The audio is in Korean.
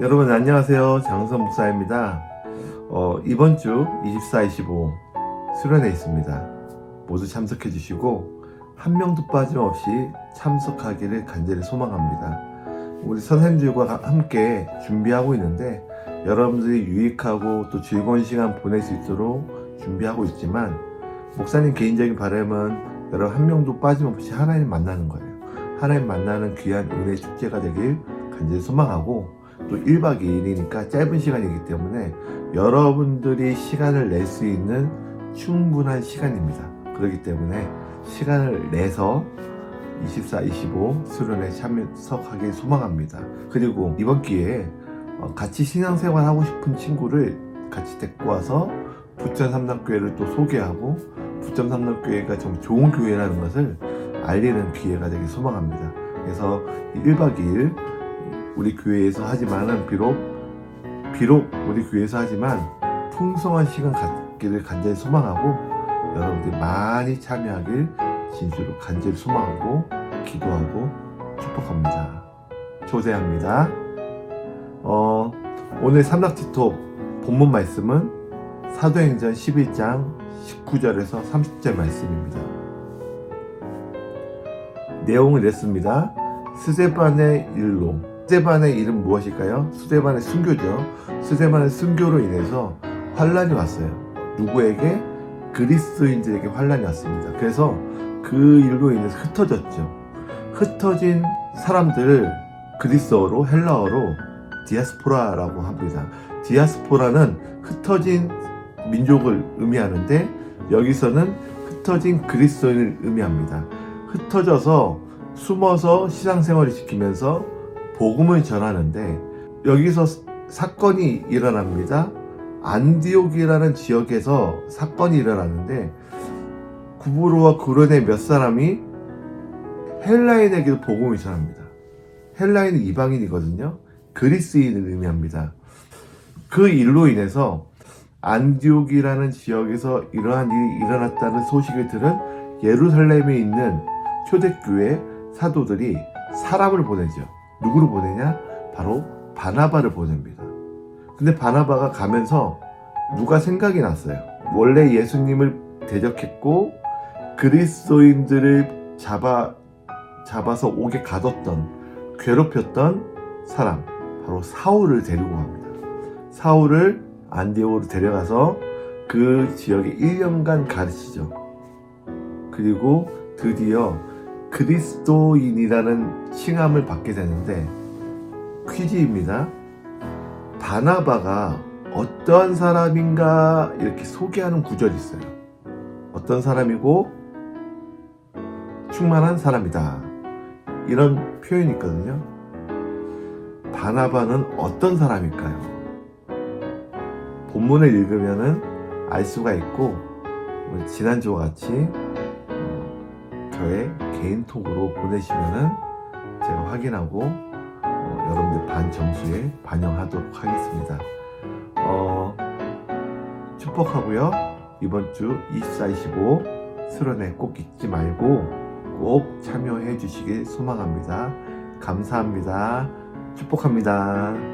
여러분 안녕하세요. 장성 목사입니다. 어, 이번 주 24, 25 수련회 있습니다. 모두 참석해 주시고 한 명도 빠짐없이 참석하기를 간절히 소망합니다. 우리 선생님들과 함께 준비하고 있는데 여러분들이 유익하고 또 즐거운 시간 보낼 수 있도록 준비하고 있지만 목사님 개인적인 바람은 여러분 한 명도 빠짐없이 하나님 만나는 거예요. 하나님 만나는 귀한 은혜 축제가 되길 간절히 소망하고 또 1박 2일이니까 짧은 시간이기 때문에 여러분들이 시간을 낼 수 있는 충분한 시간입니다. 그렇기 때문에 시간을 내서 24, 25 수련회 참석하길 소망합니다. 그리고 이번 기회에 어, 같이 신앙생활 하고 싶은 친구를 같이 데리고 와서 부천 삼남교회를 또 소개하고 부천 삼남교회가 정 좋은 교회라는 것을 알리는 기회가 되길 소망합니다. 그래서 1박 2일 우리 교회에서 하지만은 비록 비록 우리 교회에서 하지만 풍성한 시간 갖기를 간절히 소망하고 여러분들이 많이 참여하길 진수로 간절히 소망하고 기도하고 축복합니다. 조대합니다. 어, 오늘 삼락지톡 본문 말씀은 사도행전 11장 19절에서 30절 말씀입니다. 내용을 냈습니다. 스데반의 일로 스데반의 일은 무엇일까요? 스데반의 순교죠. 스데반의 순교로 인해서 환란이 왔어요. 누구에게? 그리스도인들에게 환란이 왔습니다. 그래서 그 일로 인해서 흩어졌죠. 흩어진 사람들을 그리스어로 헬라어로 디아스포라라고 합니다. 디아스포라는 흩어진 민족을 의미하는데 여기서는 흩어진 그리스도인을 의미합니다. 흩어져서 숨어서 신앙생활을 지키면서 복음을 전하는데 여기서 사건이 일어납니다. 안디옥이라는 지역에서 사건이 일어나는데 구브로와 구론의 몇 사람이 헬라인에게도 복음을 전합니다. 헬라인은 이방인이거든요. 그리스인을 의미합니다. 그 일로 인해서 안디옥이라는 지역에서 이러한 일이 일어났다는 소식을 들은 예루살렘에 있는 초대교회 사도들이 사람을 보내죠. 누구를 보내냐? 바로 바나바를 보냅니다. 근데 바나바가 가면서 누가 생각이 났어요. 원래 예수님을 대적했고 그리스도인들을 잡아 잡아서 옥에 가뒀던 괴롭혔던 사람 바로 사울을 데리고 갑니다. 사울을 안디옥으로 데려가서 그 지역에 1년간 가르치죠. 그리고 드디어 그리스도인이라는 칭함을 받게 되는데 퀴즈입니다. 바나바가 어떠한 사람인가 이렇게 소개하는 구절이 있어요. 어떤 사람이고 충만한 사람이다. 이런 표현이 있거든요. 바나바는 어떤 사람일까요? 본문을 읽으면은 알 수가 있고 뭐 지난주와 같이 어, 저의 개인톡으로 보내시면은 제가 확인하고 어, 여러분들 반 점수에 반영하도록 하겠습니다. 어, 축복하고요. 이번 주 24, 25 수련회 꼭 잊지 말고 꼭 참여해 주시길 소망합니다. 감사합니다. 축복합니다.